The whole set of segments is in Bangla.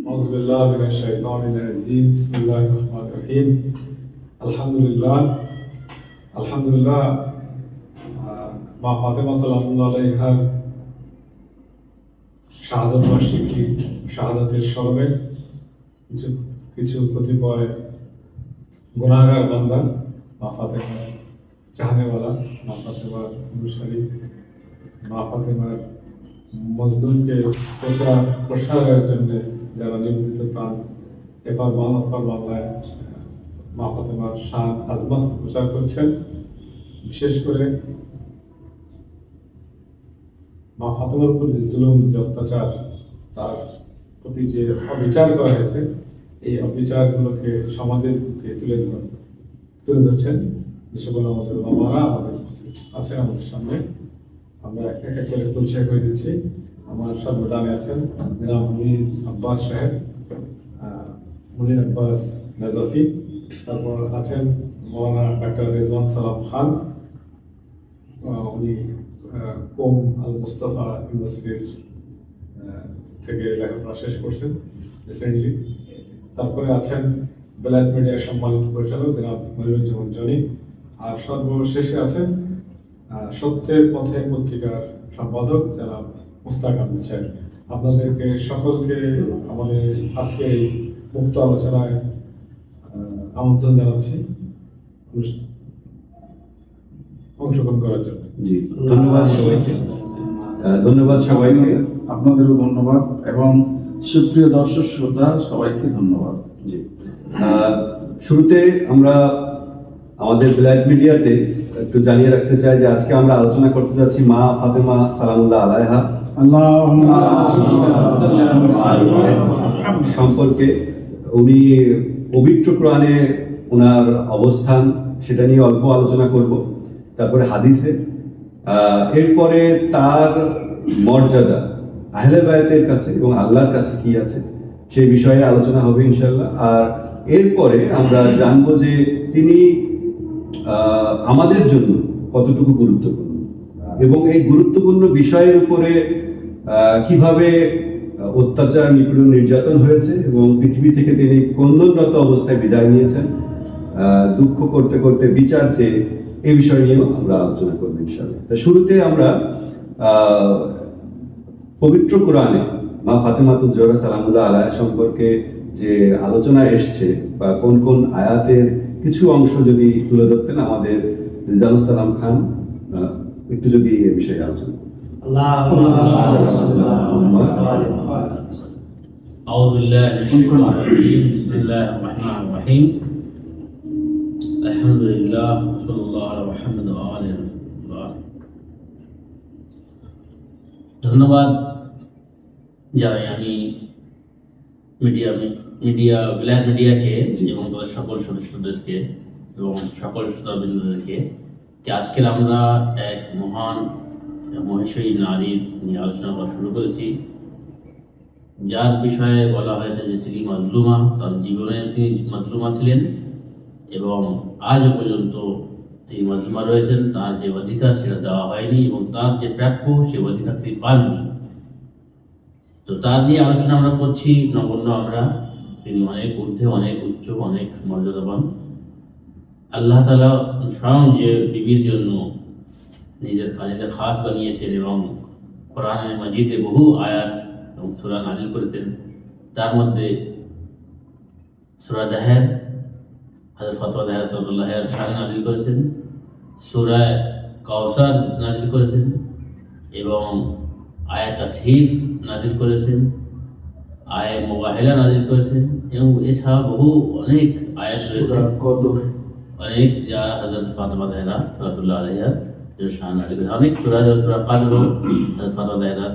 أعوذ بالله من الشيطان الرجيم بسم الله الرحمن الرحيم الحمد لله الحمد لله আহ, মা ফাতেমা সালামুল্লাহ আলাইহার শাহাদত বার্ষিকী শাহাদাতের স্মরণে কিছু কিছু কতিপয় গুণাগার বান্দা মা ফাতেমা চাহানেওয়ালা মা ফাতেমার অনুসারী মা ফাতেমার মজদুরকে প্রচার প্রসারের জন্য যারা নিয়োজিত প্রাণ, এবার বাংলা অপর বাংলায় মা ফাতেমার শান আজমাত প্রচার করছেন। বিশেষ করে মা ফাতেমার উপর যে জুলুম, যে অত্যাচার, তার প্রতি যে অবিচার করা হয়েছে, এই অবিচারগুলোকে সমাজের বুকে তুলে ধর, তুলে ধরছেন। যে সকল আমাদের বাবারা আমাদের আছেন আমাদের সামনে। আমরা এক এক করে পরিচয় করে দিচ্ছি। আমার সব সর্বদানে আছেন জনাব মুনির আব্বাস সাহেব মুনির আব্বাস নাজাফি তারপর আছেন মৌলানা ডাক্তার রেজওয়ান সালাম খান উনি কোম আল মুস্তাফা ইউনিভার্সিটির থেকে লেখাপড়া শেষ করছেন রিসেন্টলি তারপরে আছেন বেলায়েত মিডিয়ার সম্মানিত পরিচালক জনাব মনিরুজ্জামান জনি। আর সর্বশেষে আছেন সত্যের পথে পত্রিকার সম্পাদক যারা মুস্তাক আহমেদ আপনাদেরকে সকলকে আমাদের আজকে এই মুক্ত আলোচনায় আমন্ত্রণ জানাচ্ছি অংশগ্রহণ করার জন্য। জি ধন্যবাদ সবাইকে। ধন্যবাদ সবাইকে। আপনাদেরও ধন্যবাদ এবং সুপ্রিয় দর্শক শ্রোতা সবাইকে ধন্যবাদ। জি। আহ, শুরুতে আমরা আমাদের ব্ল্যাক মিডিয়াতে একটু জানিয়ে রাখতে চাই যে আজকে আমরা আলোচনা করতে যাচ্ছি মা ফাতেমা সালামুল্লাহ আলাইহা। সম্পর্কে উনি পবিত্র কোরআনে ওনার অবস্থান সেটা নিয়ে অল্প আলোচনা করব, তারপরে হাদিসে। এরপরে তার মর্যাদা, আহলে বায়াতের কাছে এবং আল্লাহর কাছে কি আছে সেই বিষয়ে আলোচনা হবে ইনশাল্লাহ আর এরপরে আমরা জানব যে তিনি আমাদের জন্য কতটুকু গুরুত্বপূর্ণ। এবং এই গুরুত্বপূর্ণ বিষয়ের উপরে কীভাবে অত্যাচার, নিপীড়ন নির্যাতন হয়েছে এবং পৃথিবী থেকে তিনি কন্দনরত অবস্থায় বিদায় নিয়েছেন দুঃখ করতে করতে বিচার চেয়ে এই বিষয় নিয়েও আমরা আলোচনা করব ইনশাআল্লাহ। তা শুরুতে আমরা পবিত্র কোরআনে মা ফাতেমাতুজ জোহরা সালামুল্লাহ আলাহ সম্পর্কে যে আলোচনা এসছে বা কোন কোন আয়াতের কিছু অংশ যদি তুলে ধরতেন আমাদের রিজানুল সালাম খান একটু যদি এ বিষয়ে আলোচনা করতেন। أعوذ بالله من الشيطان الرجيم بسم الله الرحمن الرحيم الحمد لله وصلى الله على محمد وآله رسول الله ধন্যবাদ যারা আমি মিডিয়া মিডিয়া ব্ল্যাক মিডিয়াকে এবং তাদের সকল সদস্যদেরকে এবং সকল শ্রোতাবৃন্দদেরকে যে আজকের আমরা এক মহান মহেশ্বরী নারীর নিয়ে আলোচনা করা শুরু করেছি, যার বিষয়ে বলা হয়েছে যে তিনি মাজলুমা, তার জীবনে তিনি মাজলুমা ছিলেন এবং আজ পর্যন্ত তিনি মাজলুমা রয়েছেন। তার যে অধিকার সেটা দেওয়া হয়নি এবং তার যে প্রাপ্য সে অধিকার তিনি পাননি। তো তার নিয়ে আলোচনা আমরা করছি। নগণ্য আমরা। তিনি অনেক ঊর্ধ্বে, অনেক উচ্চ, অনেক মর্যাদাবান। আল্লাহ তালা স্বয়ং যে বিবির জন্য নিজের কাজে খাস বানিয়েছেন এবং কোরআনের মাজিদে বহু আয়াত এবং সুরা নাজিল করেছেন, তার মধ্যে সুরা জাহের হাজর ফতোয়া জাহের সদুল্লাহের শান নাজিল করেছেন সুরায় কাউসার নাজিল করেছেন এবং আয়াতা থির নাজিল করেছেন আয় মোবাহেলা নাজিল করেছেন এবং এছাড়া বহু অনেক আয়াত রয়েছে। অনেক যা হজরত ফাতেমা দেহরা সরাতুল্লাহ আলাইহা, যে শাহ নাজিল করেছে। অনেক সুরা সুরা কাদর হজরত ফাতেমা দেহরা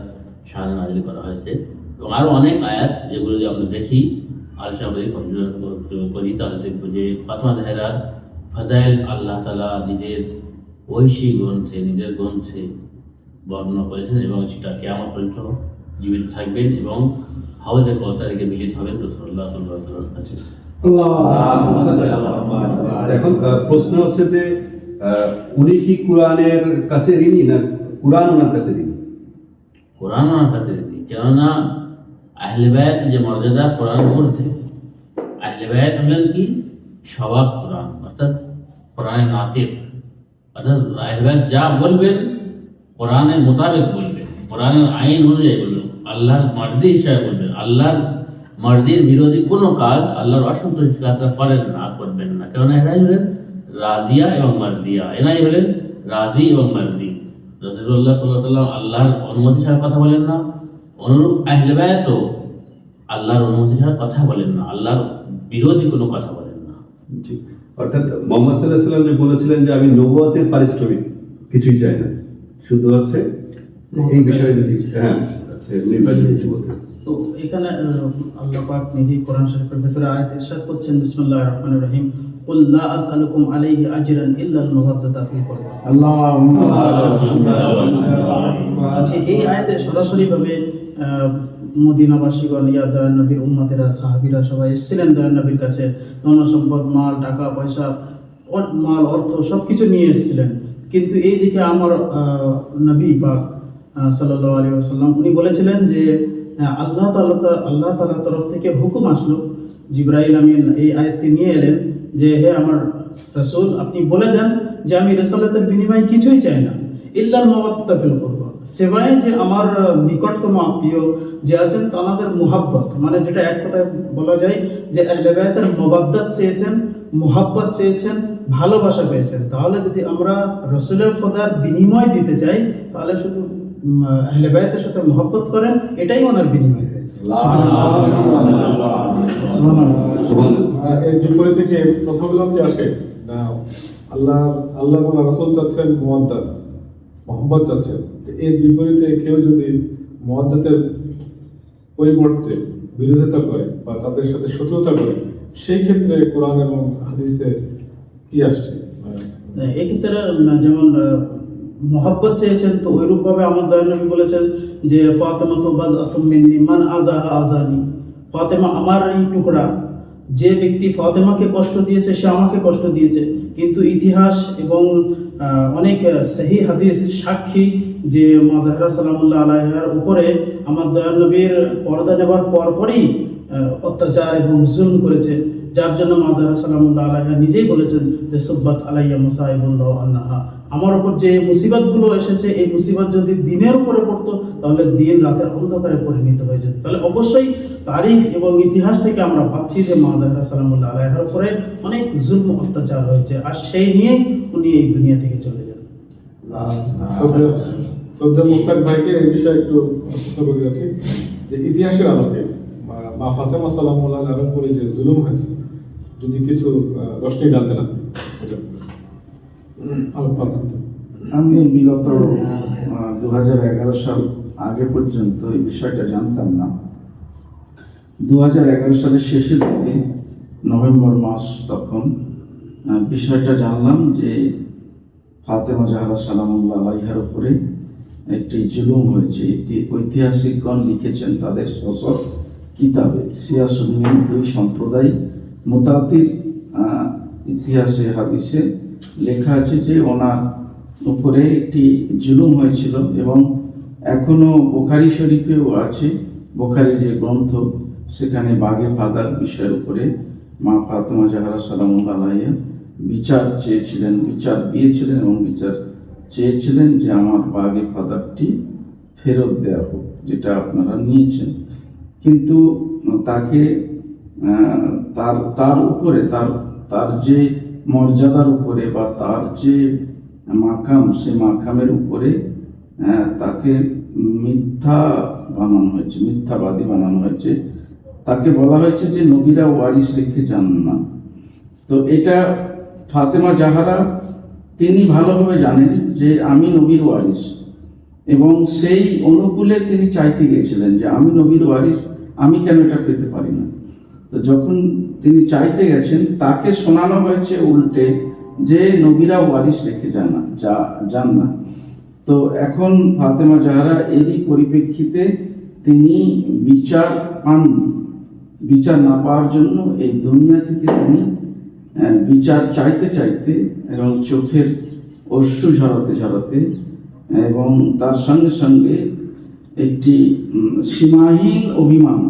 শাহ নাজিল করা হয়েছে। এবং আরও অনেক আয়াত যেগুলো যে আমরা দেখি আলোচনা করি করি তাহলে দেখব যে ফাতেমা দেহরার ফাজাইল আল্লাহ তালা নিজের ঐশী গ্রন্থে, নিজের গ্রন্থে বর্ণনা করেছেন এবং সেটা কেমন পর্যন্ত জীবিত থাকবেন এবং হাউজে কৌসারিকে মিলিত হবেন রসুল্লাহ সাল্লাহ কাছে। এখন প্রশ্ন হচ্ছে যে উনি কি কোরআনের কাছে ঋণী না কোরআন ওনার কাছে ঋণী? কোরআন ওনার কাছে দিই কেননা আহলে বায়াত যে মর্যাদা কোরআনের মধ্যে আহলে বায়াত হলেন কি? স্বভাব কোরআন, অর্থাৎ কোরআনের নাতিক, অর্থাৎ আহলে বায়াত যা বলবেন কোরআনের মোতাবেক বলবেন, কোরআনের আইন অনুযায়ী বলবেন, আল্লাহর মার্দি হিসাবে বলবেন, আল্লাহর মার্দির বিরোধী কোনো কাজ আল্লাহর অসন্তোষ যাত্রা করেন না করবেন না। কেননা এরাই হলেন রাজিয়া এবং মার্দিয়া। এরাই হলেন রাজি এবং মার্দি। রসুল্লাহ সাল্লাহ সাল্লাম আল্লাহর অনুমতি ছাড়া কথা বলেন না। অনুরূপ আহলে বায়াতও আল্লাহর অনুমতি ছাড়া কথা বলেন না। আল্লাহর বিরোধী কোনো কথা বলেন না। ঠিক অর্থাৎ মোহাম্মদ সাল্লাহ সাল্লাম যে বলেছিলেন যে আমি নবুয়াতের পারিশ্রমিক কিছুই চাই না। শুধু হচ্ছে এই বিষয়ে যদি হ্যাঁ আচ্ছা নির্বাচন কিছু বলতে তো এখানে আল্লাহ পাক নিজেই কোরআন শরীফের ভেতরে আয়াত ইরশাদ করছেন বিসমিল্লাহির রহমানির রহিম। আলাইহি আচ্ছা এই আয়াতে সরাসরি ভাবে মদিনাবাসীগণ ইয়া দয়ান নবীর উম্মতেরা সাহাবীরা সবাই এসেছিলেন দয়ান নবীর কাছে। ধন সম্পদ মাল টাকা পয়সা মাল অর্থ সবকিছু নিয়ে এসেছিলেন। কিন্তু এই দিকে আমার আহ, নবী পাক সাল্লাহ আলী আসাল্লাম উনি বলেছিলেন যে আল্লাহ তাআলা আল্লাহ তাআলার তরফ থেকে হুকুম আসলো। জিব্রাইল আমিন এই আয়াতটি নিয়ে এলেন যে, হে আমার রাসূল, আপনি বলে দেন যে, আমি রেসালাতের বিনিময়ে কিছুই চাই না। ইল্লাল মাওয়াদ্দাতা ফিল কুরবা। সেবায় যে আমার নিকটতম আত্মীয় যে আছেন তাদের মুহাব্বত। মানে যেটা এক কথায় বলা যায় যে, আহলে বায়াতের মোবাদ্দাত চেয়েছেন, মোহাব্বত চেয়েছেন, ভালোবাসা পেয়েছেন। তাহলে যদি আমরা রসুলের খোদার বিনিময় দিতে চাই, তাহলে শুধু আহলে বায়াতের সাথে মোহাব্বত করেন এটাই ওনার বিনিময়। এর বিপরীতে কি কথাগুলো কি আসে না আল্লাহ আল্লাহ এবং রাসূল চাচ্ছেন মোহাম্মদ চাচ্ছেন। এর বিপরীতে কেউ যদি মোয়াদ্দাতের পরিবর্তে বিরোধিতা করে বা তাদের সাথে শত্রুতা করে সেই ক্ষেত্রে কোরআন এবং হাদিসে কি আসছে? মানে এক্ষেত্রে যেমন মোহাব্বত চেয়েছেন, তো ওইরূপ ভাবে আমার দয়ানবী বলেছেন যে, ফাতেমা তো বাজ আতুম মিন্নি মান আজাহা আজানি ফাতেমা আমার এই টুকরা। যে ব্যক্তি ফাতেমাকে কষ্ট দিয়েছে, সে আমাকে কষ্ট দিয়েছে। কিন্তু ইতিহাস এবং অনেক সহি হাদিস সাক্ষী যে মাজাহরা সালামুল্লাহ আলাইহার উপরে আমার দয়ানবীর পর্দা নেবার পরপরই অত্যাচার এবং জুলম করেছে। যার জন্য মাজার সালামুল্লাহ আলাইহা নিজেই বলেছেন যে, সুব্বাত আলাইয়া মুসাইবুল্লাহ আন্নাহা আমার উপর যে মুসিবতগুলো এসেছে, এই মুসিবত যদি দিনের উপরে পড়তো, তাহলে দিন রাতের অন্ধকারে পরিণত হয়ে যেত। তাহলে অবশ্যই তারিখ এবং ইতিহাস থেকে আমরা পাচ্ছি যে মা জাহরা সালামুল্লাহ আলাইহার উপরে অনেক জুলম অত্যাচার হয়েছে, আর সেই নিয়েই উনি এই দুনিয়া থেকে চলে যান। শ্রদ্ধেয় মুস্তাক ভাইকে এই বিষয়ে একটু প্রশ্ন যাচ্ছি যে, ইতিহাসের আলোকে মা- ফাতেমা সালামুল্লাহ আলাইহার উপরে যে জুলুম হয়েছে, যদি কিছু রোশনি ডালতে না। আমি বিগত দু হাজার এগারো সাল আগে পর্যন্ত এই বিষয়টা জানতাম না। দু হাজার এগারো সালের শেষের দিকে, নভেম্বর মাস তখন বিষয়টা জানলাম যে ফাতেমা জাহরা সালামুল্লাহ আলাইহার উপরে একটি জুলুম হয়েছে। ঐতিহাসিকগণ লিখেছেন তাদের শোষক কিতাবে সিয়াসুন্নিন দুই সম্প্রদায় মোতাতির ইতিহাসে, হাদিসে লেখা আছে যে ওনার উপরে একটি জুলুম হয়েছিল এবং এখনও বোখারি শরীফেও আছে। বোখারির যে গ্রন্থ, সেখানে বাগে ফাদার বিষয়ের উপরে মা ফাতেমা জাহারা সালামুল্লাহ আলাইয়া বিচার চেয়েছিলেন, বিচার দিয়েছিলেন এবং বিচার চেয়েছিলেন যে আমার বাগে ফাদারটি ফেরত দেওয়া হোক, যেটা আপনারা নিয়েছেন। কিন্তু তাকে তার তার উপরে, তার তার যে মর্যাদার উপরে বা তার যে মাকাম, সে মাকামের উপরে তাকে মিথ্যা বানানো হয়েছে, মিথ্যাবাদী বানানো হয়েছে। তাকে বলা হয়েছে যে নবীরা ওয়ারিস রেখে যান না। তো এটা ফাতেমা জাহারা, তিনি ভালোভাবে জানেন যে আমি নবীর ওয়ারিস এবং সেই অনুকূলে তিনি চাইতে গেছিলেন যে আমি নবীর ওয়ারিস আমি কেন এটা পেতে পারি না? তো যখন তিনি চাইতে গেছেন, তাকে শোনানো হয়েছে উল্টে যে, নবীরা ওয়ারিস রেখে যান না, যা, যান না। তো এখন ফাতেমা জাহারা এরই পরিপ্রেক্ষিতে তিনি বিচার পাননি। বিচার না পাওয়ার জন্য এই দুনিয়া থেকে তিনি বিচার চাইতে চাইতে এবং চোখের অশ্রু ঝরাতে ঝরাতে এবং তার সঙ্গে সঙ্গে একটি সীমাহীন অভিমান।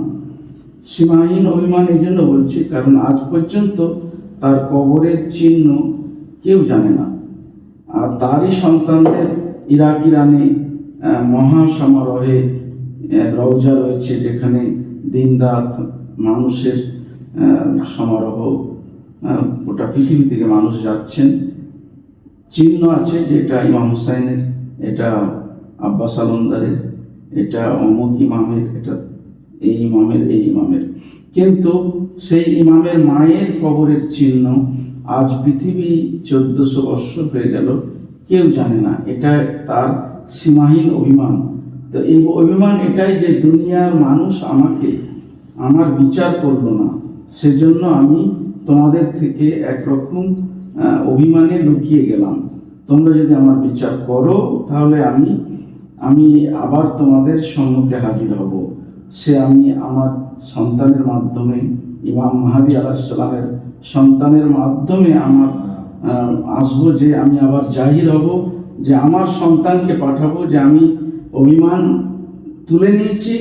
সীমাহীন অভিমান এই জন্য বলছি কারণ আজ পর্যন্ত তার কবরের চিহ্ন কেউ জানে না। আর তারই সন্তানদের ইরাক ইরানে আহ, মহা সমারোহে আহ, রওজা রয়েছে যেখানে দিন রাত মানুষের সমারোহ গোটা পৃথিবী থেকে মানুষ যাচ্ছেন। চিহ্ন আছে যে এটা ইমাম হুসাইনের এটা আব্বাস আলমদারের এটা অমুক ইমামের, এটা এই ইমামের এই ইমামের। কিন্তু সেই ইমামের মায়ের কবরের চিহ্ন আজ পৃথিবী চোদ্দশো বৎসর হয়ে গেল। কেউ জানে না, এটা তার সীমাহীন অভিমান। তো এই অভিমান এটাই যে দুনিয়ার মানুষ আমাকে, আমার বিচার করল না। সেজন্য আমি তোমাদের থেকে একরকম অভিমানে লুকিয়ে গেলাম। তোমরা যদি আমার বিচার করো, তাহলে আমি আমি আবার তোমাদের সম্মুখে হাজির হব সে আমি আমার সন্তানের মাধ্যমে ইমাম মাহাদি আলাহিসাল্লামের সন্তানের মাধ্যমে আমার আসব যে আমি আবার জাহির হব যে আমার সন্তানকে পাঠাবো যে আমি অভিমান তুলে নিয়েছি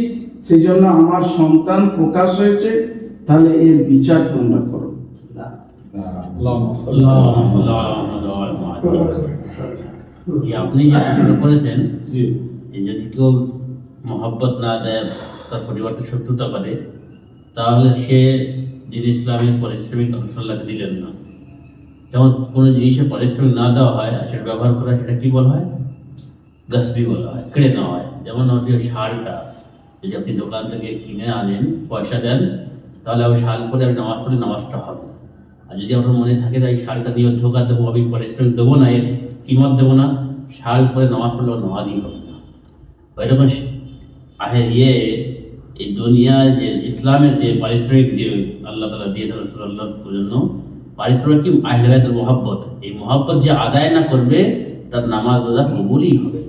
সেই জন্য আমার সন্তান প্রকাশ হয়েছে তাহলে এর বিচার তোমরা করো আপনি যে করেছেন যে যদি কেউ মহব্বত না দেয় তার পরিবর্তে শত্রুতা করে তাহলে সে দিন ইসলামের পারিশ্রমিক রসল্লাহকে দিলেন না। যেমন কোনো জিনিসের পারিশ্রমিক না দেওয়া হয় আর সেটা ব্যবহার করা সেটা কি বলা হয়? গাছবি বলা হয়, কেড়ে নেওয়া হয়। যেমন আপনি ওই শালটা, যদি আপনি দোকান থেকে কিনে আনেন, পয়সা দেন, তাহলে ওই শাল পরে আমি নামাজ পড়ে নামাজটা হবে। আর যদি আপনার মনে থাকে এই শালটা দিয়ে ধোকা দেবো, আমি পারিশ্রমিক দেবো না, এর কিমত দেবো না, শাল পরে নামাজ পড়লে নামাজই হবে। না ওইরকম আহে ইয়ে এই দুনিয়ায় যে ইসলামের যে পারিশ্রমিক যে আল্লাহ তালা দিয়েছেন রসুল্লাহ জন্য পারিশ্রমিক কি আহলেবাদের মহাব্বত এই মহাব্বত যে আদায় না করবে তার নামাজ রোজা কবুলই হবে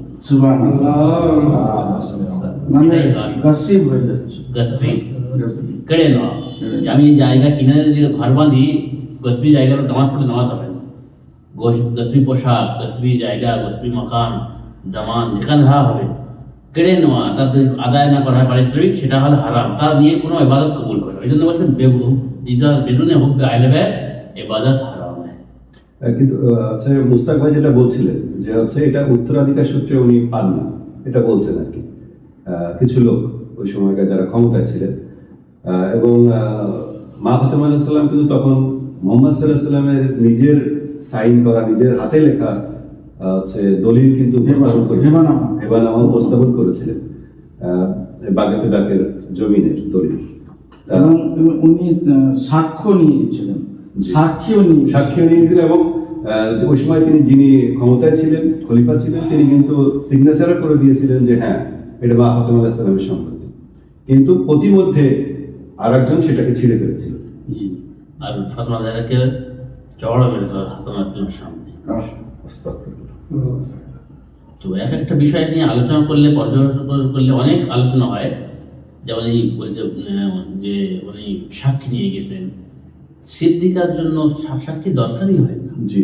মানে গাসিব হয়ে যাচ্ছে গসবি কেড়ে নেওয়া আমি জায়গা কিনে যদি ঘর বাঁধি গসবি জায়গার নামাজ পড়ে নামাজ হবে না গোস- গসবি পোশাক গসবি জায়গা গসবি মকান জামান যেখানে হবে কেড়ে নেওয়া, তাদের আদায় না করা পারিশ্রমিক, সেটা হলো হারাম। তা নিয়ে কোনো ইবাদত কবুল করে ওই জন্য বলছেন বেদুনে হুক আইলেবে ইবাদত হারাম কিন্তু আচ্ছা মুস্তাক ভাই যেটা বলছিলেন, যে হচ্ছে এটা উত্তরাধিকার সূত্রে উনি পান না, এটা বলছেন আর কি। কিছু লোক ওই সময়কার যারা ক্ষমতায় ছিলেন। এবং মা ফাতেমা আলাইহিস সালাম কিন্তু তখন মোহাম্মদ সাল্লাহ সাল্লামের নিজের সাইন করা, নিজের হাতে লেখা হচ্ছে দলিল কিন্তু উপস্থাপন করেছিলেন। হেবানামা। উপস্থাপন করেছিলেন বাগেতে দাকের জমিনের দলিল। এবং উনি সাক্ষ্য নিয়েছিলেন। সাক্ষীও নিয়ে সাক্ষীও নিয়েছিলেন এবং ওই সময় তিনি যিনি ক্ষমতায় ছিলেন খলিফা ছিলেন তিনি কিন্তু সিগনেচারও করে দিয়েছিলেন যে হ্যাঁ এটা মা ফাতেমা আলাইহিস সালামের সম্পত্তি। কিন্তু প্রতিমধ্যে আর একজন সেটাকে ছিঁড়ে ফেলেছিল। আর ফাতমা চড়া মেরেছিল হাসান আসলামের সামনে। তো এক একটা বিষয় নিয়ে আলোচনা করলে পর্যালোচনা করলে অনেক আলোচনা হয়। যেমন এই বলছে যে উনি সাক্ষী নিয়ে গেছেন। সিদ্দিকার জন্য সাক্ষী দরকারই হয় না। জি।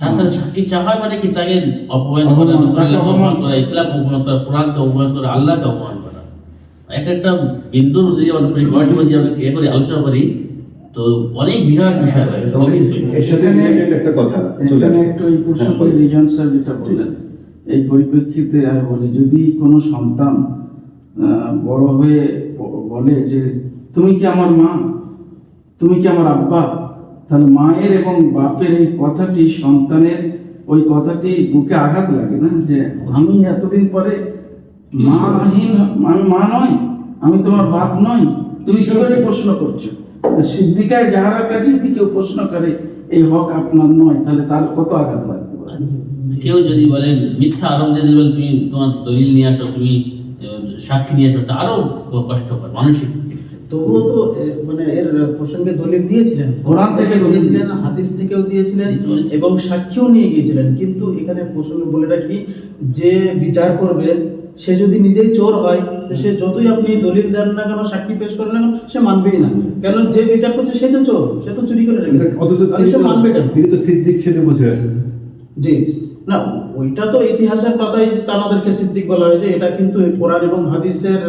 তার সাক্ষী চাওয়া মানে কি? তাকে অপমান করা অপমান, ইসলাম অপমান করা কোরআনকে অপমান করা আল্লাহকে অপমান করা। এক একটা বিন্দুর যদি আমরা আলোচনা করি তো অনেক বিরাট বিষয় এর সাথে একটা কথা চলে এখানে একটু এই হ্যাঁ, প্রসঙ্গে রিজন স্যার যেটা বললেন এই পরিপ্রেক্ষিতে আমি বলি যদি কোনো সন্তান আহ, বড় হয়ে বলে যে তুমি কি আমার মা? তুমি কি আমার আব্বা? তাহলে মায়ের এবং বাপের এই কথাটি সন্তানের ওই কথাটি বুকে আঘাত লাগে না যে আমি এতদিন পরে মাহীন আমি মা নয় আমি তোমার বাপ নয় তুমি করে প্রশ্ন করছ। সিদ্দিকায় যাহার কাছে যদি কেউ প্রশ্ন করে, এই হক আপনার নয় তাহলে তার কত আঘাত লাগতে কেউ যদি বলে, মিথ্যা আরোপ দিয়ে বলে তুমি তোমার দলিল নিয়ে আসো, তুমি সাক্ষী নিয়ে আসো তা আরও কষ্টকর, মানসিক। তবুও তো মানে এর প্রসঙ্গে দলিল দিয়েছিলেন। কোরআন থেকে দিয়েছিলেন। হাদিস থেকেও দিয়েছিলেন এবং সাক্ষীও নিয়ে গিয়েছিলেন। কিন্তু এখানে প্রসঙ্গে বলে রাখি যে বিচার করবে সে যদি নিজেই চোর হয় সে যতই আপনি দলিল দেন না কেন সাক্ষী পেশ করেন না কেন সে মানবেই না। কেন যে বিচার করছে সে তো চোর সে তো চুরি করে রেখেছে। অথচ সে মানবে কেন? তিনি তো সিদ্দিক সেটা বুঝে আছেন। জি। না, ওইটা তো ইতিহাসের পাতায় যে আমাদেরকে সিদ্দিক বলা হয়েছে, এটা কিন্তু কোরআন এবং হাদিসের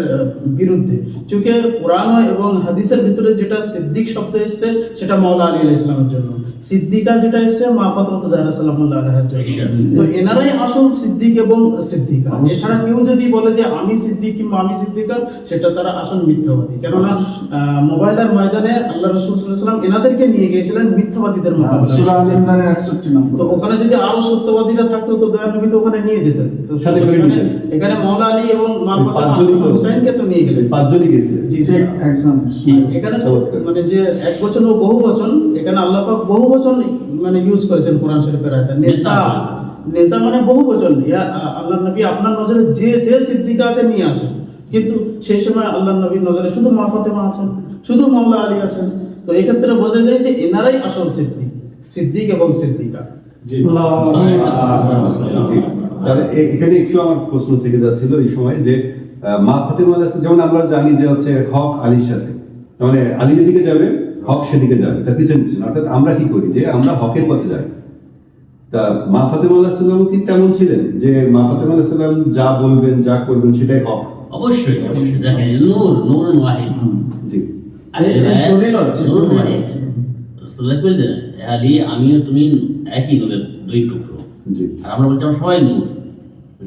বিরুদ্ধে। চুকে কোরআন এবং হাদিসের ভিতরে যেটা সিদ্দিক শব্দ এসছে, সেটা মৌলা আলী ইসলামের জন্য। সিদ্দিকা যেটা এসছে মা ফাতেমা জাহরা সাল্লাল্লাহু আলাইহার জন্য তো এনারাই আসল সিদ্দিক এবং সিদ্দিকা। এছাড়া কেউ যদি বলে যে আমি সিদ্দিক কিংবা আমি সিদ্দিকা সেটা তারা আসল মিথ্যাবাদী। কেননা মোবাইলের ময়দানে আল্লাহ রসুল সাল্লাম এনাদেরকে নিয়ে গিয়েছিলেন মিথ্যাবাদীদের মোকাবেলা সুরা আল ইমরানের একষট্টি নম্বর। তো ওখানে যদি আরও সত্যবাদীরা থাকতো তো দয়াল নবী তো ওখানে নিয়ে যেতেন। তো সাথে করে নিতেন। এখানে মওলা আলী এবং মা ফাতেমা পাঁচজনই তো- নিয়ে গেলেন। পাঁচজনই গেছিলেন। জি জি। একদম। এখানে মানে যে এক বচন ও বহু বচন এখানে আল্লাহ পাক বহু বচন মানে ইউজ করেছেন কোরআন শরীফের আয়াতে। নেসা নেসা মানে বহু বচন ইয়া আ- আল্লাহ নবী আপনার নজরে যে যে সিদ্দিকা আছে নিয়ে আসেন। কিন্তু সেই সময় আল্লাহ নবীর নজরে শুধু মা ফাতেমা আছেন শুধু মাওলা আলী আছেন। তো এক্ষেত্রে বোঝা যায় যে এনারাই আসল সিদ্দিক সিদ্দিক এবং সিদ্দিকা। জি। জি। তাহলে এখানে একটু আমার প্রশ্ন থেকে যাচ্ছিল এই সময় যে মা ফাতেমা যেমন আমরা জানি যে হচ্ছে হক আলীর সাথে। মানে আলী যেদিকে যাবে হক সেদিকে যাবে তার পিছনে পিছনে। অর্থাৎ আমরা কি করি? যে আমরা হকের পথে যাই। তা মা ফাতেমা আলাইহিস কি তেমন ছিলেন? যে মা ফাতেমা আলাইহিস যা বলবেন যা করবেন সেটাই হক? অবশ্যই অবশ্যই। দেখেন নূর নূর ওয়াহিদ। জি। আরে এই- এই ভাই, দলিল আছে, নূর দলিল ওয়াহিদ। আছে। রাসূলুল্লাহ বলছেন "হে আলী আমিও তুমি একই নূরের দুই টুকরো। জি। আর আমরা বলছি আমরা সবাই নূর।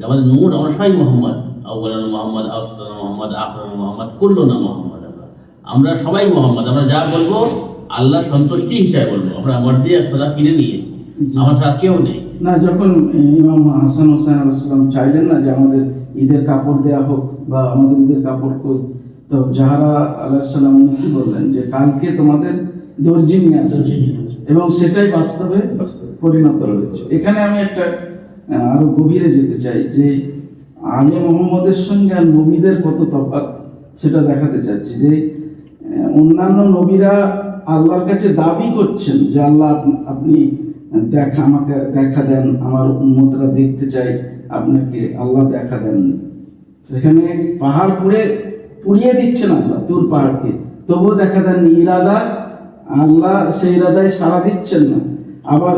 আমাদের নূর আমরা সবাই মোহাম্মদ। আউ্বালান মোহাম্মদ আসলান মোহাম্মদ মোহাম্মদ কুল্লুনা মোহাম্মদ। আমরা সবাই মোহাম্মদ আমরা যা বলব আল্লাহ সন্তুষ্টি হিসাবে বলব। আমরা আমার দিয়ে খোদা কিনে নিয়েছি আমার সাথে কেউ নেই। না যখন ইমাম হাসান হোসেন আলাইসালাম চাইলেন না যে আমাদের ঈদের কাপড় দেয়া হোক বা আমাদের ঈদের কাপড় কই তো জাহারা আলাইসালাম উনি কি বললেন যে কালকে তোমাদের দর্জি নিয়ে আসবে। এবং সেটাই বাস্তবে বাস্তবে। পরিণত হয়েছে। এখানে আমি একটা আরও গভীরে যেতে চাই যে আমি মোহাম্মদের সঙ্গে আর নবীদের কত তফাৎ সেটা দেখাতে চাচ্ছি যে অন্যান্য নবীরা আল্লাহর কাছে দাবি করছেন যে, আল্লাহ, আপনি দেখা, আমাকে দেখা দেন, আমার উন্মতরা দেখতে চাই আপনাকে আল্লাহ দেখা দেন। সেখানে পাহাড় পুড়ে, পুড়িয়ে দিচ্ছেন আল্লাহ তুর পাহাড়কে। তবুও দেখা দেন ইরাদা, আল্লাহ সেই ইরাদায় সাড়া দিচ্ছেন না। আবার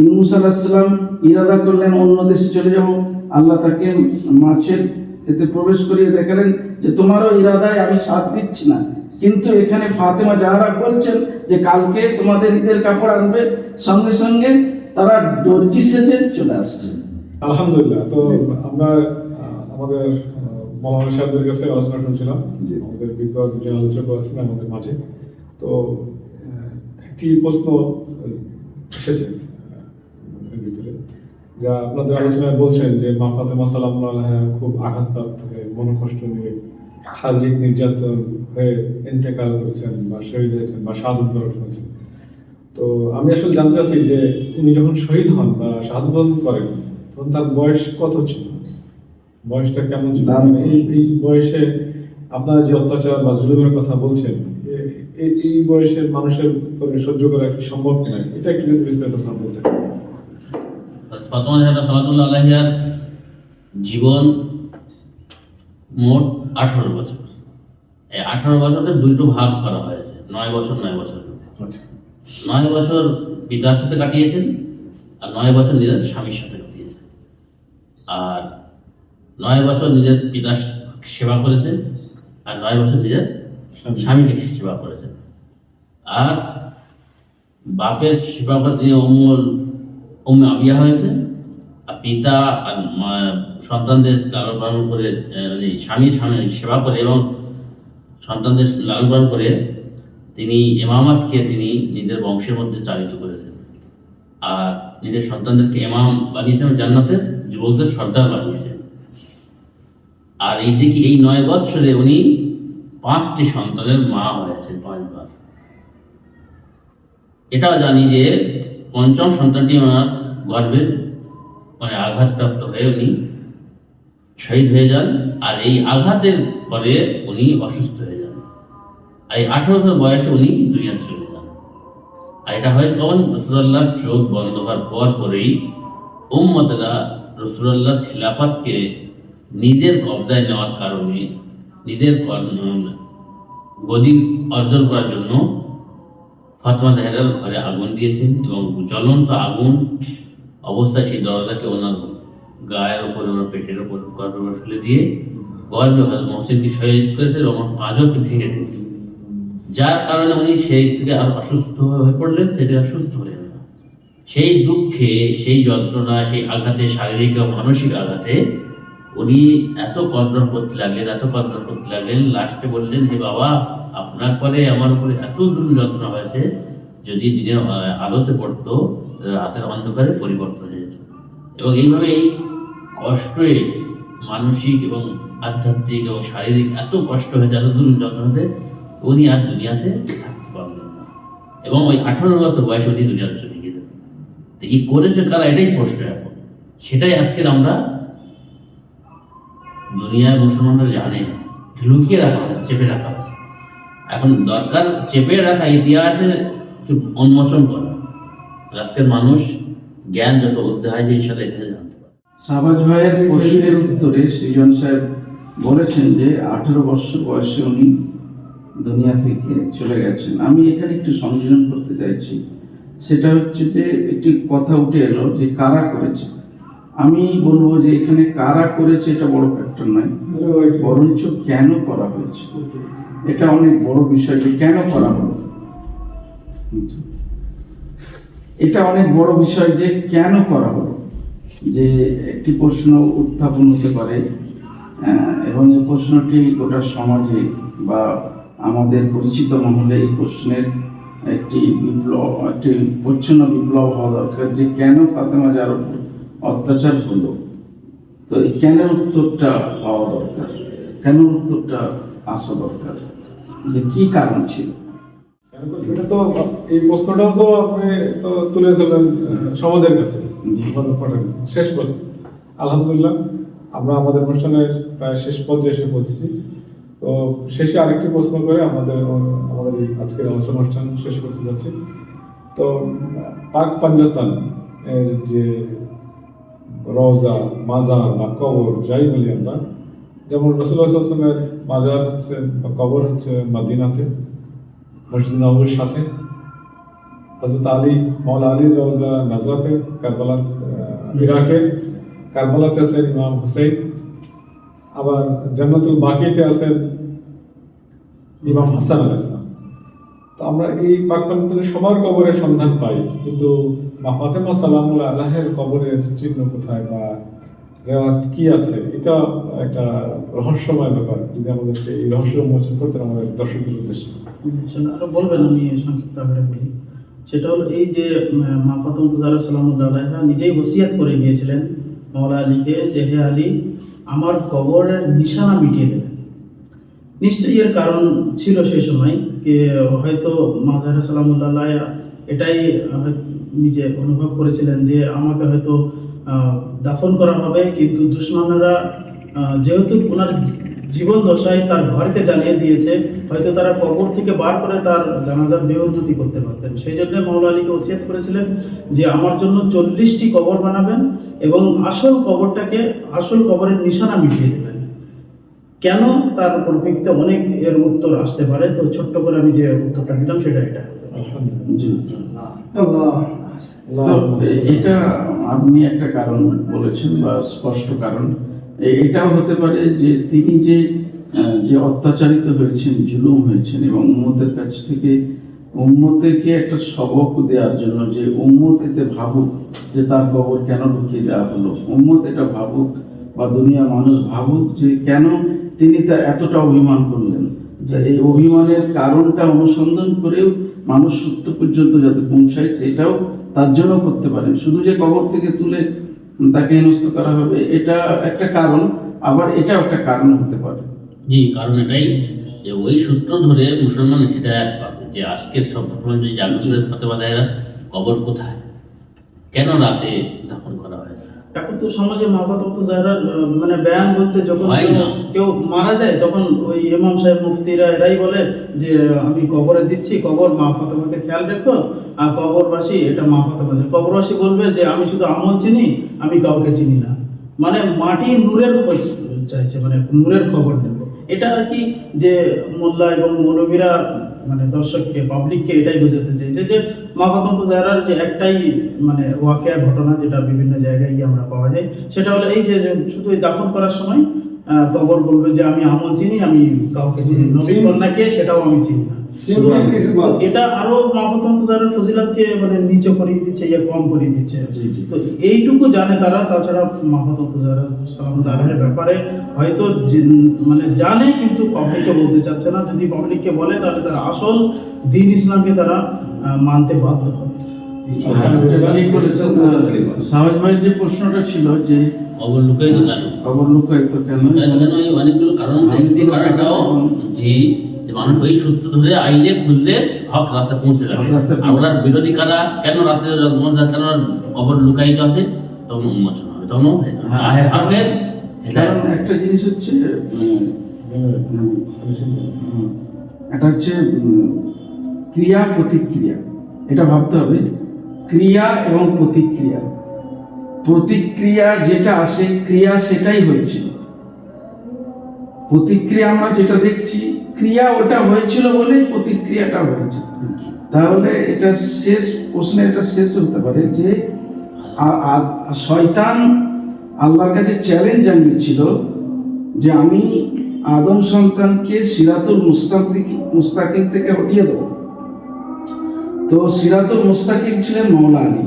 ইউনুস আলাহিসাল্লাম ইরাদা করলেন, অন্য দেশে চলে যাব। আল্লাহ তাকে মাছের এতে প্রবেশ করিয়ে দেখালেন যে, তোমারও ইরাদায় আমি সাথ দিচ্ছি না। কিন্তু এখানে ফাতেমা যাহারা বলছেন যে কালকে তোমাদের ঈদের কাপড় আনবে সঙ্গে সঙ্গে তারা দর্জি সেজে চলে আসছে। আলহামদুলিল্লাহ তো আমরা আমাদের মৌলানা সাহেবদের কাছে আলোচনা শুনছিলাম। আমাদের বিজ্ঞ দুজন আলোচক আছেন আমাদের মাঝে। তো একটি প্রশ্ন এসেছে ভিতরে যা আপনাদের আলোচনায় বলছেন যে মা ফাতেমা সালাম খুব আঘাতপ্রাপ্ত হয়ে মনোকষ্ট নিয়ে শারীরিক নির্যাতন হয়ে ইন্তেকাল করেছেন বা শহীদ হয়েছেন বা শাহাদত বরণ করেছেন। তো আমি আসলে জানতে চাচ্ছি যে উনি যখন শহীদ হন বা শাহাদত বরণ করেন তখন তার বয়স কত ছিল? বয়সটা কেমন ছিল? মানে এই বয়সে। আপনারা যে অত্যাচার বা জুলুমের কথা বলছেন এই বয়সের মানুষের উপরে সহ্য করা কি সম্ভব কিনা? এটা একটু যদি বিস্তারিত আপনারা বলতেন। ফাতেমা জাহরা সালাতুল্লাহ আলাইহার জীবন মোট আঠারো বছর। আঠারো বছরকে দুটো ভাগ করা হয়েছে নয় বছর নয় বছর আচ্ছা। নয় বছর পিতার সাথে কাটিয়েছেন আর নয় বছর নিজের স্বামীর সাথে কাটিয়েছেন। আর নয় বছর নিজের পিতার সেবা করেছেন আর নয় বছর নিজের স্বামী। স্বামীকে সেবা করেছেন। আর বাপের সেবা করতে গিয়ে অমল অম্মে আবিয়া হয়েছে আর পিতা আর সন্তানদের লালন পালন করে আহ, মানে স্বামী স্বামী সেবা করে এবং সন্তানদের লালন পালন করে তিনি এমামাতকে তিনি নিজের বংশের মধ্যে চালিত করেছেন। আর নিজের সন্তানদেরকে এমাম বানিয়েছেন জান্নাতের যুবকদের সর্দার বানিয়েছেন। আর এই দিকে এই নয় বৎসরে উনি পাঁচটি সন্তানের মা হয়েছেন পাঁচবার। এটাও জানি যে পঞ্চম সন্তানটি ওনার গর্ভের মানে আঘাতপ্রাপ্ত হয়ে উনি শহীদ হয়ে যান। আর এই আঘাতের পরে উনি অসুস্থ এই আঠারো বছর বয়সে উনি দুনিয়া চলে যান। আর এটা হয়েছে কখন? রসুল্লাহর চোখ বন্ধ হওয়ার পর পরেই উম্মতেরা রসুল্লাহর খিলাফতকে নিজের কবজায় নেওয়ার কারণে নিজের গদি অর্জন করার জন্য ফাতমা দেহরার ঘরে আগুন দিয়েছেন এবং জ্বলন্ত আগুন অবস্থায় সেই দরজাকে ওনার গায়ের উপরে ওনার পেটের গর্বের উপর ফেলে দিয়ে হজরত মহসিনকে শহীদ করেছে? এবং পাঁচকে ভেঙে দিয়েছে। যার কারণে উনি সেই থেকে আর অসুস্থ হয়ে পড়লেন আর সুস্থ হলেন না। সেই দুঃখে, সেই যন্ত্রণা সেই আঘাতে, শারীরিক ও মানসিক আঘাতে উনি এত কদর করতে লাগলেন, এত কদর করতে লাগলেন, লাস্টে বললেন, হে বাবা, আপনার পরে আমার উপরে এত জুল যন্ত্রণা হয়েছে, যদি দিনের আলোতে পড়তো, রাতের অন্ধকারে পরিবর্তন হয়ে যেত। এবং এইভাবে এই কষ্টে মানসিক এবং আধ্যাত্মিক এবং শারীরিক এত কষ্ট হয়েছে, এত জুল যন্ত্রণাতে উনি আর দুনিয়াতে থাকতে পারলেন না। এবং ওই আঠারো বছর বয়সে উনি দুনিয়াতে চলে গেলেন। তো কি করেছে কারা? এটাই প্রশ্ন এখন। সেটাই আজকের আমরা দুনিয়ার মুসলমানরা জানে। লুকিয়ে রাখা হয়েছে চেপে রাখা হয়েছে এখন দরকার চেপে রাখা ইতিহাসে উন্মোচন করা। আজকের মানুষ জ্ঞান যত অধ্যায় ইনশাল্লাহ এখানে জানতে পারে শাহবাজ ভাইয়ের প্রশ্নের উত্তরে সৃজন সাহেব বলেছেন যে আঠেরো বছর বয়সে উনি দুনিয়া থেকে চলে গেছেন। আমি এখানে একটু সংযোজন করতে চাইছি। সেটা হচ্ছে যে, একটি কথা উঠে এলো যে, কারা করেছে? আমি বলব যে, এখানে কারা করেছে এটা বড় ফ্যাক্টর নয়, বরঞ্চ কেন করা হয়েছে? এটা অনেক বড় বিষয় যে, কেন করা হলো? এটা অনেক বড় বিষয় যে, কেন করা হলো? যে, একটি প্রশ্ন উত্থাপন হতে পারে এবং এই প্রশ্নটি গোটা সমাজে বা আমাদের পরিচিত মহলে এই প্রশ্নের একটি বিপ্লব একটি প্রচ্ছন্ন বিপ্লব হওয়া দরকার যে কেন ফাতেমা যার উপর অত্যাচার হলো। তো এই কেনের উত্তরটা পাওয়া দরকার কেন উত্তরটা আসা দরকার যে কি কারণ ছিল? এটা তো এই প্রশ্নটাও তো আপনি তো তুলে ধরলেন সমাজের কাছে। শেষ প্রশ্ন। আলহামদুলিল্লাহ আমরা আমাদের অনুষ্ঠানের প্রায় শেষ পর্যায়ে এসে পৌঁছেছি। তো শেষে আরেকটি প্রশ্ন করে আমাদের আমাদের আজকের আলোচনা অনুষ্ঠান শেষ করতে যাচ্ছি। তো, পাক পাঞ্জাতান এর যে রওজা, মাজার বা কবর, যাই বলি আমরা, যেমন রসুল্লাহ আসলামের মাজার হচ্ছে বা কবর হচ্ছে মাদিনাতে, মসজিদ নবীর সাথে। হজরত আলী মৌলা আলীর রওজা নাজরাফে কারবালা ইরাকে, কারবালাতে আছেন ইমাম হুসেন আবার জান্নাতুল বাকিতে আছেন ইমাম হাসান আল ইসলাম। তো আমরা এই পাক সবার কবরের সন্ধান পাই কিন্তু মা ফাতেমা সালামুল আল্লাহের কবরের চিহ্ন কোথায় বা কি আছে এটা একটা রহস্যময় ব্যাপার যদি আমাদেরকে এই রহস্য উন্মোচন করতেন আমাদের দর্শকদের উদ্দেশ্যে। আরও বলবেন আমি সংক্ষিপ্ত আকারে বলি। সেটা হলো এই যে উম, মা ফাতেমা সালামুল্লাহ আলাইহা নিজেই ওসিয়াত করে গিয়েছিলেন মাওলা আলীকে যে হে আলী আমার কবরের নিশানা মিটিয়ে দেবে। নিশ্চয়ই এর কারণ ছিল সেই সময় যে হয়তো মাজার সালামুল্লাহ এটাই নিজে অনুভব করেছিলেন যে আমাকে হয়তো দাফন করা হবে, কিন্তু দুশ্মনেরা যেহেতু ওনার জীবন দশায় তার ঘরকে জ্বালিয়ে দিয়েছে। হয়তো তারা কবর থেকে বার করে তার জানাজার বেহরমতি করতে পারতেন। সেই জন্য মাওলা আলীকে ওসিয়াত করেছিলেন যে আমার জন্য চল্লিশটি কবর বানাবেন এবং আসল কবরটাকে আসল কবরের নিশানা মিটিয়ে দেবেন। কেন? তার পরিপ্রেক্ষিতে অনেক এর উত্তর আসতে পারে। তো ছোট্ট করে আমি যে উত্তরটা দিলাম সেটা এটা। এটা আপনি একটা কারণ বলেছেন বা স্পষ্ট কারণ। এটাও হতে পারে যে তিনি যে যে অত্যাচারিত হয়েছেন, জুলুম হয়েছেন এবং উম্মতের কাছ থেকে উম্মতেকে একটা সবক দেওয়ার জন্য যে উম্মত এতে ভাবুক যে তার কবর কেন লুকিয়ে দেওয়া হলো। উম্মত এটা ভাবুক বা দুনিয়ার মানুষ ভাবুক যে কেন তিনি তা এতটা অভিমান করলেন। এই অভিমানের কারণটা অনুসন্ধান করেও মানুষ সত্য পর্যন্ত যাতে পৌঁছায়, সেটাও তার জন্য করতে পারেন। শুধু যে কবর থেকে তুলে তাকে হেনস্থ করা হবে, এটা একটা কারণ, আবার এটাও একটা কারণ হতে পারে। জি, কারণ এটাই যে ওই সূত্র ধরে মুসলমান হৃদায়ত পাবে, যে আজকের সব ঘটনা যদি জাগ্রত পারে দায়রা কবর কোথায়? কেন রাতে দাফন করা হয়? এখন তো সমাজে জাহরার মানে বলতে যখন কেউ- মারা যায় তখন ওই ইমাম সাহেব মুফতিরা এরাই বলে যে আমি কবরে দিচ্ছি কবর মা ফাতেমাকে খেয়াল রেখো আর কবরবাসী এটা মা ফাতেমা কবরবাসী বলবে যে আমি শুধু আমল চিনি আমি কাউকে চিনি না। মানে মাটির নূরের খোঁজ চাইছে মানে নূরের খবর নেবে। এটা আর কি যে মোল্লা এবং মৌলবীরা মানে দর্শককে পাবলিককে এটাই বোঝাতে চাইছে যে মা ফাতেমা জাহরার যে একটাই মানে ওয়াকেয়া ঘটনা যেটা বিভিন্ন জায়গায় গিয়ে আমরা পাওয়া যায়, সেটা হলো এই যে শুধু দাফন করার সময় কবর বলবে যে আমি আমল চিনি আমি কাউকে চিনি নবী কন্যাকে সেটাও আমি চিনি না। এটা আরও মাহমুদ ফজিলাতকে মানে নিচে করিয়ে দিচ্ছে ইয়া কম করিয়ে দিচ্ছে। তো এইটুকু জানে তারা তাছাড়া মাহমুদ সালাম দানের ব্যাপারে হয়তো মানে জানে কিন্তু পাবলিককে বলতে চাচ্ছে না। যদি পাবলিককে বলে তাহলে তারা আসল দিন ইসলামকে তারা মানতে বাধ্য হবে। সাহাজ যে প্রশ্নটা ছিল যে অবলুকায়িত কেন? অবলোকায়িত কেন? কেন কেন? এই অনেকগুলো কারণ কারণটাও যে যে মানুষ ওই সূত্র ধরে আইলে খুললে হক রাস্তায় পৌঁছে যাবে। হক রাস্তায় আর ওনার বিরোধী কারা? কেন রাত্রে কেন কবর লুকায়িত আছে? তখন উন্মোচন হবে। তখন হ্যাঁ। হকের একটা জিনিস হচ্ছে উম, হচ্ছে ক্রিয়া প্রতিক্রিয়া। এটা ভাবতে হবে। ক্রিয়া এবং প্রতিক্রিয়া। প্রতিক্রিয়া যেটা আসে, ক্রিয়া সেটাই হয়েছিল। প্রতিক্রিয়া আমরা যেটা দেখছি, ক্রিয়া ওটা হয়েছিল বলেই প্রতিক্রিয়াটা হয়েছে। তাহলে এটা শেষ প্রশ্নে এটা শেষ হতে পারে যে শয়তান আল্লাহর কাছে চ্যালেঞ্জ জানিয়েছিল যে আমি আদম সন্তানকে সিরাতুল মুস্তাকিম মুস্তাকিম থেকে হটিয়ে দেবো। তো সিরাতুল মুস্তাকিম ছিলেন মৌলা আলী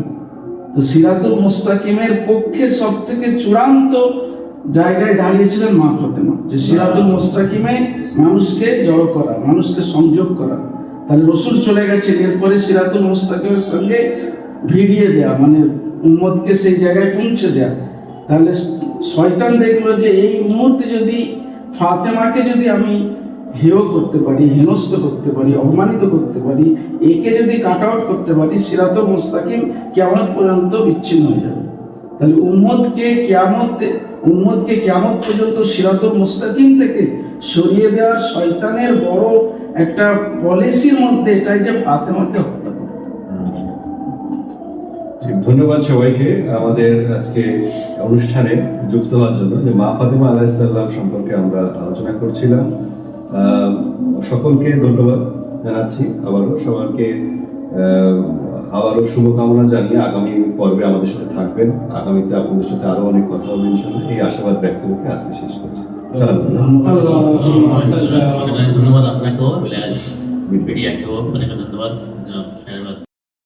তো সিরাতুল মুস্তাকিমের পক্ষে সব থেকে চূড়ান্ত জায়গায় দাঁড়িয়েছিলেন মা ফাতেমা, যে সিরাতুল মুস্তাকিমে মানুষকে জড়ো করা, মানুষকে সংযোগ করা। তাহলে রসুল চলে গেছেন, এরপরে সিরাতুল মুস্তাকিমের সঙ্গে ভিড়িয়ে দেয়া মানে উম্মতকে সেই জায়গায় পৌঁছে দেয়া। তাহলে শয়তান দেখল যে এই মুহূর্তে যদি ফাতেমাকে যদি আমি হেয় করতে পারি, হেনস্থ করতে পারি, অপমানিত করতে পারি, একে যদি কাট আউট করতে পারি, সিরাতুল মুস্তাকিম কেমন পর্যন্ত বিচ্ছিন্ন হয়ে যাবে। তাহলে উম্মতকে কিয়ামত উম্মতকে কিয়ামত পর্যন্ত সিরাতুল মুস্তাকিম থেকে সরিয়ে দেওয়ার শয়তানের বড় একটা পলিসির মধ্যে এটাই যে ফাতেমাকে হত্যা ধন্যবাদ সবাইকে আমাদের আজকে অনুষ্ঠানে যুক্ত হওয়ার জন্য। যে মা ফাতেমা আলাহিসাল্লাম সম্পর্কে আমরা আলোচনা করছিলাম। সকলকে ধন্যবাদ জানাচ্ছি আবারও। সবাইকে আবারও শুভকামনা জানিয়ে আগামী পর্বে আমাদের সাথে থাকবেন। আগামীতে আপনাদের সাথে আরও অনেক কথা হবে ইনশাল্লাহ এই আশাবাদ ব্যক্ত রেখে আজকে শেষ করছি। ধন্যবাদ। আপনাকেও। মিডিয়াকেও অনেক ধন্যবাদ।